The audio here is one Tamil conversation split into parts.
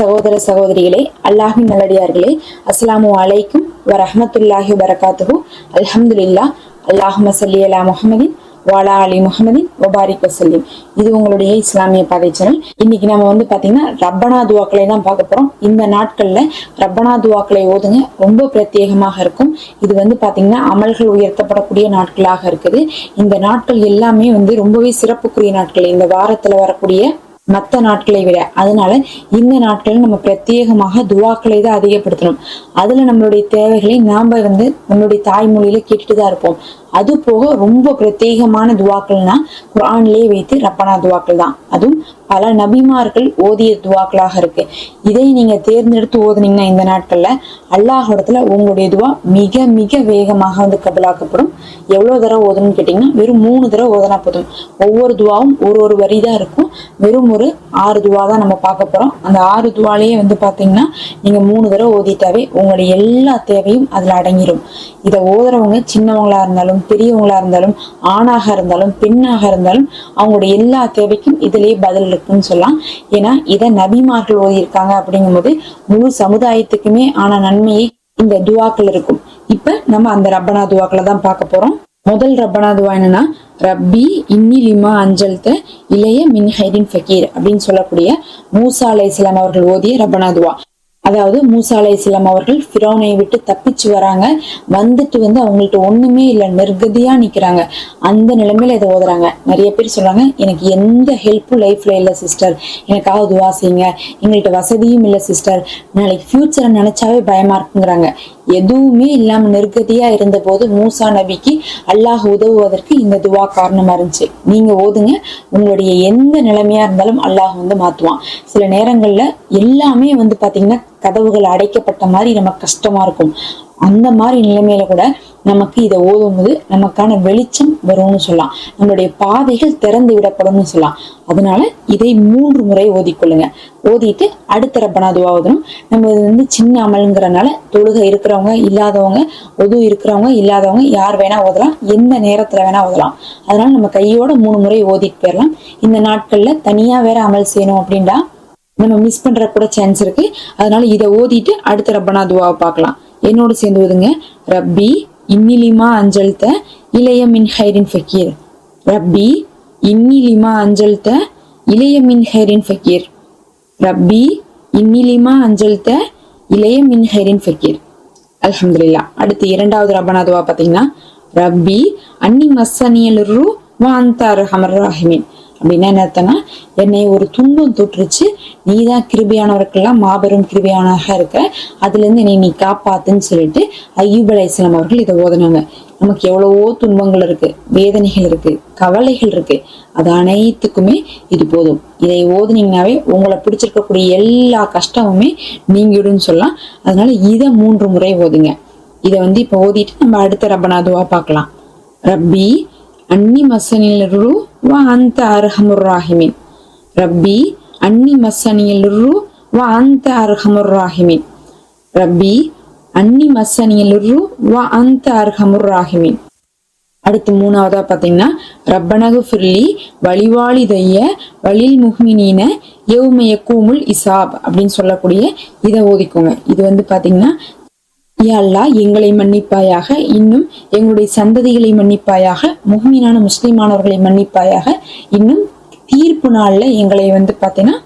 சகோதர சகோதரிகளே அல்லாஹின் நல்லடியார்களே அஸ்ஸலாமு அலைக்கும் வரஹ்மத்துல்லாஹி வரகாத்துஹு அல்ஹம்துலில்லா அல்லாஹும சல்லி அலா முஹம்மதின் வாலா அலி முகமதின் ஒபாரிக் வசல்லிம் இது உங்களுடைய இஸ்லாமிய பாதை சேனல் இன்னைக்கு நம்ம வந்து பாத்தீங்கன்னா ரப்பனா துவாக்களை தான் பார்க்க போறோம். இந்த நாட்கள்ல ரப்பனா துவாக்களை ஓதுங்க ரொம்ப பிரத்யேகமாக இருக்கும். இது வந்து பாத்தீங்கன்னா அமல்கள் உயர்த்தப்படக்கூடிய நாட்களாக இருக்குது. இந்த நாட்கள் எல்லாமே வந்து ரொம்பவே சிறப்புக்குரிய நாட்கள். இந்த வாரத்துல வரக்கூடிய மற்ற நாட்களை விட. அதனால இந்த நாட்களில் நம்ம பிரத்யேகமாக துவாக்களை தான் அதிகப்படுத்தணும். அதுல நம்மளுடைய தேவைகளை நாம வந்து நம்மளுடைய தாய்மொழியில கேட்டுட்டு தான் இருப்போம். அது போக ரொம்ப பிரத்யேகமான துவாக்கள்னா குரான்லேயே வைத்து ரப்பனா துவாக்கள் தான். அதுவும் பல நபிமார்கள் ஓதிய துவாக்களாக இருக்கு. இதை நீங்க தேர்ந்தெடுத்து ஓதுனீங்கன்னா இந்த நாட்கள்ல அல்லாஹிடத்துல உங்களுடைய துவா மிக மிக வேகமாக வந்து கபலாக்கப்படும். எவ்வளவு தடவை ஓதணும்னு கேட்டீங்கன்னா வெறும் மூணு தடவை ஓதனா போதும். ஒவ்வொரு துவாவும் ஒரு ஒரு வரி தான் இருக்கும். வெறும் ஒரு ஆறு துவா தான் நம்ம பார்க்க போறோம். அந்த ஆறு துவாலேயே வந்து பாத்தீங்கன்னா நீங்க மூணு தடவை ஓதிட்டாவே உங்களுடைய எல்லா தேவையும் அதுல அடங்கிடும் இதை ஓதுறவங்க சின்னவங்களா இருந்தாலும் பெரியவங்களா இருந்தாலும் ஆணாக இருந்தாலும் பெண்ணாக இருந்தாலும் அவங்களுடைய எல்லா தேவைக்கும் இதுலயே பதில் இருக்குன்னு சொல்லலாம். ஏன்னா இதை நபிமார்கள் ஓதியிருக்காங்க அப்படிங்கும்போது முழு சமுதாயத்துக்குமே ஆன நன்மையை இந்த துவாக்கள் இருக்கும். இப்ப நம்ம அந்த ரப்பனா துவாக்களை தான் பார்க்க போறோம். முதல் ரப்பனா துவா என்னன்னா ரப்பி இன்னி லிமா அஞ்சல்த இளைய மின்ஹைரின் ஃபக்கீர் அப்படின்னு சொல்லக்கூடிய மூசா அலை இஸ்லாம் அவர்கள் ஓதிய ரப்பனா துவா. அதாவது மூசா அலை இஸ்லாம் அவர்கள் ஃபிரௌனை விட்டு தப்பிச்சு வராங்க. வந்துட்டு வந்து அவங்கள்ட்ட ஒண்ணுமே இல்லை நிர்கதியா நிக்கிறாங்க. அந்த நிலைமையில இதை ஓதுறாங்க. நிறைய பேர் சொல்றாங்க எனக்கு எந்த ஹெல்ப்பும் லைஃப்ல இல்லை சிஸ்டர் எனக்காக துவா செய்யுங்க. எங்கள்கிட்ட வசதியும் இல்லை சிஸ்டர் நாளைக்கு ஃபியூச்சரை நினைச்சாவே பயமா இருக்குங்கிறாங்க. எதுவுமே இல்லாம நெருக்கதியா இருந்த போது மூசா நபிக்கு அல்லாஹ் உதவுவதற்கு இந்த துவா காரணமா இருந்துச்சு. நீங்க ஓதுங்க. உங்களுடைய எந்த நிலைமையா இருந்தாலும் அல்லாஹ் வந்து மாத்துவான். சில நேரங்கள்ல எல்லாமே வந்து பாத்தீங்கன்னா கதவுகள் அடைக்கப்பட்ட மாதிரி நமக்கு கஷ்டமா இருக்கும். அந்த மாதிரி நிலைமையில கூட நமக்கு இதை ஓதும்போது நமக்கான வெளிச்சம் வரும்னு சொல்லலாம். நம்மளுடைய பாதைகள் திறந்து விடப்படும்னு சொல்லலாம். அதனால இதை மூன்று முறை ஓதிக்கொள்ளுங்க ஓதிட்டு அடுத்த ரப்பனா துவா ஓதணும். நம்ம இது வந்து சின்ன அமல்ங்கிறனால தொழுகை இருக்கிறவங்க இல்லாதவங்க ஒது இருக்கிறவங்க இல்லாதவங்க யார் வேணா ஓதலாம். எந்த நேரத்துல வேணா ஓதலாம். அதனால நம்ம கையோட மூணு முறை ஓதிட்டு போயிடலாம். இந்த நாட்கள்ல தனியா வேற அமல் செய்யணும் அப்படின்னா நம்ம மிஸ் பண்ற கூட சான்ஸ் இருக்கு. அதனால இதை ஓதிட்டு அடுத்த ரப்பனா துவாவை பார்க்கலாம். என்னோடு சேர்ந்து ஓதுங்க. ரப்பி இன்னிலிமா அஞ்சல்த இளைய மின் ஹைரின் ஃபக்கீர். ரப்பி இன்னிலிமா அஞ்சல்த இளைய மின் ஹைரின் ஃபக்கீர். ரப்பி இன்னிலிமா அஞ்சல்த இளைய மின் ஹைரின் ஃபக்கீர். அல்ஹம்துலில்லா. அடுத்து இரண்டாவது ரபனாதுவா பார்த்தீங்கன்னா ரப்பி அன்னி மஸ்ஸனியலுரு வாந்தார் ஹமர் ராஹிமின். அப்படின்னா என்ன அர்த்தம்னா என்னை ஒரு துன்பம் தொற்றுச்சு நீ தான் கிருபியானவருக்கெல்லாம் மாபெரும் கிருபியானவராக இருக்க அதுல இருந்து என்னை நீ காப்பாத்துன்னு சொல்லிட்டு ஐயூப் இஸ்லாம் அவர்கள் இதை ஓதுனாங்க. நமக்கு எவ்வளவோ துன்பங்கள் இருக்கு வேதனைகள் இருக்கு கவலைகள் இருக்கு அது அனைத்துக்குமே இது போதும். இதை ஓதுனீங்கனாவே உங்களை பிடிச்சிருக்கக்கூடிய எல்லா கஷ்டமுமே நீங்கிடும்னு சொல்லலாம். அதனால இதை மூன்று முறை ஓதுங்க. இதை வந்து இப்போ ஓதிட்டு நம்ம அடுத்த ரப்பனாதுவா பார்க்கலாம். ரப்பி அன்னி மசனிலரு வா அந்த அர்ஹமுர் ராஹிமின் ரப்பி அன்னி மசனியலுரு வா அந்த அர்ஹமுர் ராஹிமின் ரப்பி அன்னி மசனியலுரு வா அந்த அர்ஹமுர் ராஹிமின் அடுத்து மூணாவதா பாத்தீங்கன்னா ரப்பனகு ஃபிர்லி வழிவாளி தைய வலில் முஹ்மினீன யௌம கூமுல் இசாப் அப்படின்னு சொல்லக்கூடிய இதை ஓதிக்கோங்க இது வந்து பாத்தீங்கன்னா யா அல்லாஹ் எங்களை மன்னிப்பாயாக இன்னும் எங்களுடைய சந்ததிகளை மன்னிப்பாயாக முஹ்மீனான முஸ்லிமானவர்களை மன்னிப்பாயாக இன்னும் தீர்ப்பு நாள்ல எங்களை வந்து பார்த்தீங்கன்னா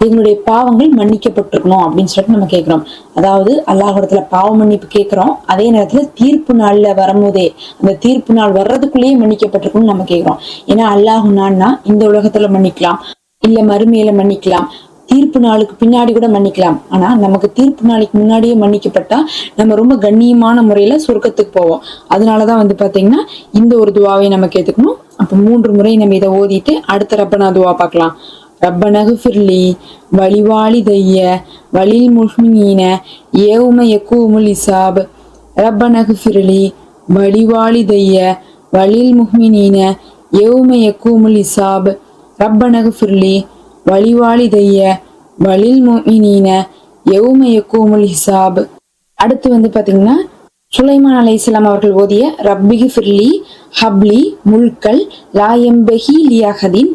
எங்களுடைய பாவங்கள் மன்னிக்கப்பட்டிருக்கணும் அப்படின்னு சொல்லிட்டு நம்ம கேட்கிறோம் அதாவது அல்லாஹிடத்துல பாவ மன்னிப்பு கேட்கிறோம் அதே நேரத்துல தீர்ப்பு நாள்ல வரும்போதே அந்த தீர்ப்பு நாள் வர்றதுக்குள்ளேயே மன்னிக்கப்பட்டிருக்கணும்னு நம்ம கேட்கிறோம் ஏன்னா அல்லாஹ் நான்னா இந்த உலகத்துல மன்னிக்கலாம். இல்ல மறுமையில மன்னிக்கலாம். தீர்ப்பு நாளுக்கு பின்னாடி கூட மன்னிக்கலாம். ஆனா நமக்கு தீர்ப்பு நாளைக்கு முன்னாடியே மன்னிக்கப்பட்டா நம்ம ரொம்ப கண்ணியமான முறையில சொர்க்கத்துக்கு போவோம். அதனாலதான் வந்து பாத்தீங்கன்னா இந்த ஒரு துவாவை நம்ம கேட்டுக்கணும். அப்ப மூன்று முறை நம்ம இதை ஓதிட்டு அடுத்த ரப்பனா துவா பார்க்கலாம். ரப்பனகு ஃபிர்லி வழிவாளி தைய வலில் முஹ்மினீன ஏவும யக்கூமுல் இசாப். ரப்பனகு ஃபிர்லி வழிவாளி தைய வலில் முஹ்மினீன ஏவும யக்கூமுல் இசாப். ரப்பனகு ஃபிர்லி வழிவாளி தைய வலில் முஹ்மினீன யௌம ஹிசாப். அடுத்து வந்து பாத்தீங்கன்னா சுலைமான் அலை இஸ்லாம் அவர்கள் ஓதிய ரப்பிகி ஃபிர்லி ஹப்லி முல்கல் லாயம்பஹி எம்பகி லியாஹதின்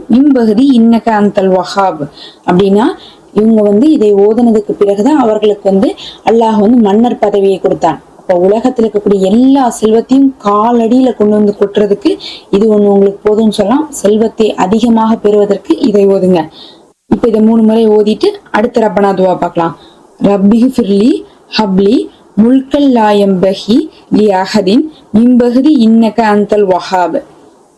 இன்னக அந்தல் வஹாப். அப்படின்னா இவங்க வந்து இதை ஓதுனதுக்கு பிறகுதான் அவர்களுக்கு வந்து அல்லாஹ் வந்து மன்னர் பதவியை கொடுத்தான். அப்ப உலகத்துல இருக்கக்கூடிய எல்லா செல்வத்தையும் காலடியில கொண்டு வந்து கொட்டுறதுக்கு இது ஒண்ணு உங்களுக்கு போதும்னு சொல்லலாம். செல்வத்தை அதிகமாக பெறுவதற்கு இதை ஓதுங்க. இப்ப இதை மூணு முறை ஓதிட்டு அடுத்த ரப்பனா துவா பார்க்கலாம். ரப்பி ஃபிர்லி ஹப்லி முல்கல் லாயம்பஹி லி அஹதின் மிம்பஹதி இன்னக அந்தல் வஹாப்.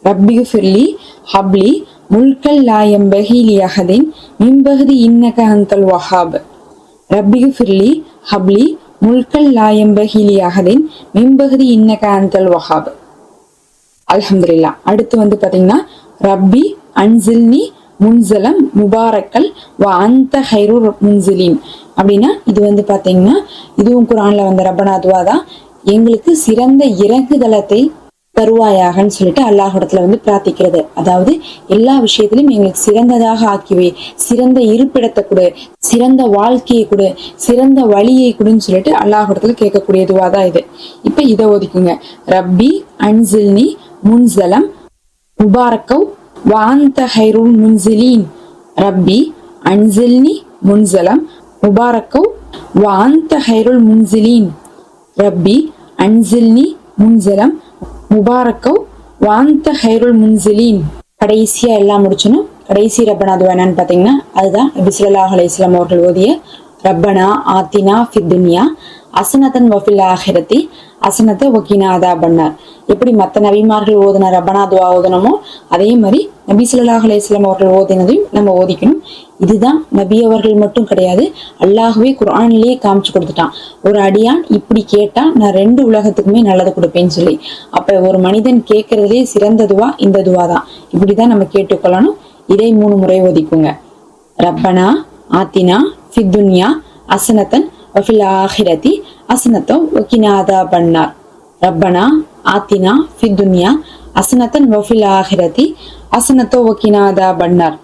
ரப்பி ஃபிர்லி ஹப்லி முல்கல் லாயம்பஹி லி அஹதின் மிம்பஹதி இன்னக அந்தல் வஹாப். ரப்பி ஃபிர்லி ஹப்லி முல்கல் லாயம்பஹி லி அஹதின் மிம்பஹதி இன்னக அந்தல் வஹாப். அலமதுல்லா அடுத்து வந்து பாத்தீங்கன்னா ரப்பி அன்சில்னி முன்சலம் முபாரக்கல் வ அந்த ஹைரூர் முன்சிலின். அப்படின்னா இது வந்து பார்த்தீங்கன்னா இதுவும் குரானில் வந்த ரப்பனாதுவா தான் எங்களுக்கு சிறந்த இறங்குதளத்தை தருவாயாகன்னு சொல்லிட்டு அல்லாஹிடத்துல வந்து பிரார்த்திக்கிறது. அதாவது எல்லா விஷயத்திலும் எங்களுக்கு சிறந்ததாக ஆக்கிவே. சிறந்த இருப்பிடத்தை கொடு. சிறந்த வாழ்க்கையை கொடு. சிறந்த வழியை கொடுன்னு சொல்லிட்டு அல்லாஹிடத்துல கேட்கக்கூடிய இதுவாக தான் இது. இப்போ இதை ஒதுக்குங்க. ரப்பி அன்சில்னி முன்சலம் முபாரக்கவ் வாந்த ஹைருல் முன்சிலீன் ரப்பி அன்சில்னி முன்சலம் முபாரக்கவ் வாந்த ஹைருல் முன்சிலீன் ரப்பி அன்சில்னி முன்சலம் முபாரக்கவ் வாந்த ஹைருல் முன்சிலீன் கடைசியா எல்லாம் முடிச்சணும். கடைசி ரப்பனா அது என்னன்னு பாத்தீங்கன்னா அதுதான் நபி ஸல்லல்லாஹு அவர்கள் ஓதிய ரப்பனா ஆத்தினா ஃபித் துன்யா. அசனதன் வஃபில் ஆஹிரத்தி அசனத்தை ஒக்கினா அதா பண்ணார். எப்படி மற்ற நபிமார்கள் ஓதின ரபனா துவா ஓதனமோ அதே மாதிரி நபி ஸல்லல்லாஹு அலையம் அவர்கள் ஓதினதையும் நம்ம ஓதிக்கணும். இதுதான் நபி அவர்கள் மட்டும் கிடையாது அல்லாஹுவே குர்ஆனிலேயே காமிச்சு கொடுத்துட்டான். ஒரு அடியான் இப்படி கேட்டா நான் ரெண்டு உலகத்துக்குமே நல்லது கொடுப்பேன்னு சொல்லி. அப்ப ஒரு மனிதன் கேட்கறதுலே சிறந்த துவா இந்த துவா தான். இப்படிதான் நம்ம கேட்டுக்கொள்ளணும் இதை மூணு முறை ஒதிக்குங்க ரப்பனா ஆத்தினா ஃபித்துன்யா அசனத்தன் வஃபில் ஆஹிரதி அசனத்தோ ஒக்கினாதா பண்ணார் ரப்பனா ஆத்தினா ஃபித்துன்யா அசனத்தன் வஃபில் ஆஹிரதி அசனத்தோ ஒக்கினாதா பண்ணார்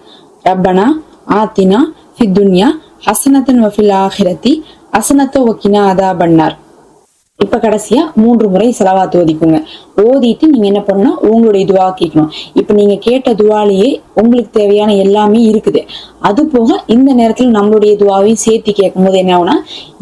ரப்பனா ஆத்தினா ஃபித்துன்யா ஹசனத்தன் வஃபில் ஆஹிரதி அசனத்தோ ஒக்கினாதா பண்ணார் இப்ப கடைசியா மூன்று முறை செலவாத்து ஓதிக்குங்க ஓதிட்டு நீங்க என்ன பண்ணணும் உங்களுடைய துவா கேட்கணும். இப்ப நீங்க கேட்ட துவாலேயே உங்களுக்கு தேவையான எல்லாமே இருக்குது. அது போக இந்த நேரத்துல நம்மளுடைய துவாவையும் சேர்த்து கேட்கும் போது என்ன ஆகும்னா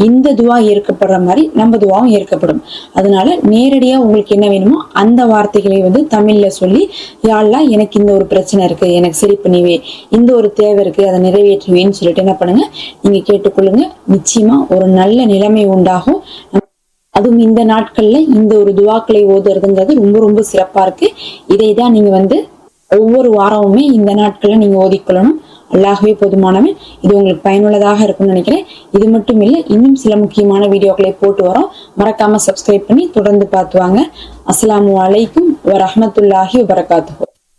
இந்த துவா ஏற்கப்படுற மாதிரி நம்ம துவாவும் ஏற்கப்படும். அதனால நேரடியா உங்களுக்கு என்ன வேணுமோ அந்த வார்த்தைகளை வந்து தமிழ்ல சொல்லி யாழ்லாம் எனக்கு இந்த ஒரு பிரச்சனை இருக்கு. எனக்கு சரி பண்ணிவே இந்த ஒரு தேவை இருக்கு. அதை நிறைவேற்றுவேன்னு சொல்லிட்டு என்ன பண்ணுங்க நீங்க கேட்டுக்கொள்ளுங்க. நிச்சயமா ஒரு நல்ல நிலைமை உண்டாகும். அதுவும் இந்த நாட்கள்ல இந்த ஒரு துவாக்களை ஓதுறதுங்கிறது ரொம்ப ரொம்ப சிறப்பா இருக்கு. இதை தான் நீங்க வந்து ஒவ்வொரு வாரமுமே இந்த நாட்கள்ல நீங்க ஓதிக்கொள்ளணும். அல்லாகவே போதுமானவன். இது உங்களுக்கு பயனுள்ளதாக இருக்கும்னு நினைக்கிறேன். இது மட்டும் இல்லை இன்னும் சில முக்கியமான வீடியோக்களை போட்டு வரோம். மறக்காம சப்ஸ்கிரைப் பண்ணி தொடர்ந்து பார்த்துவாங்க அஸ்லாம் அஸ்ஸலாமு அலைக்கும் வரகாத்து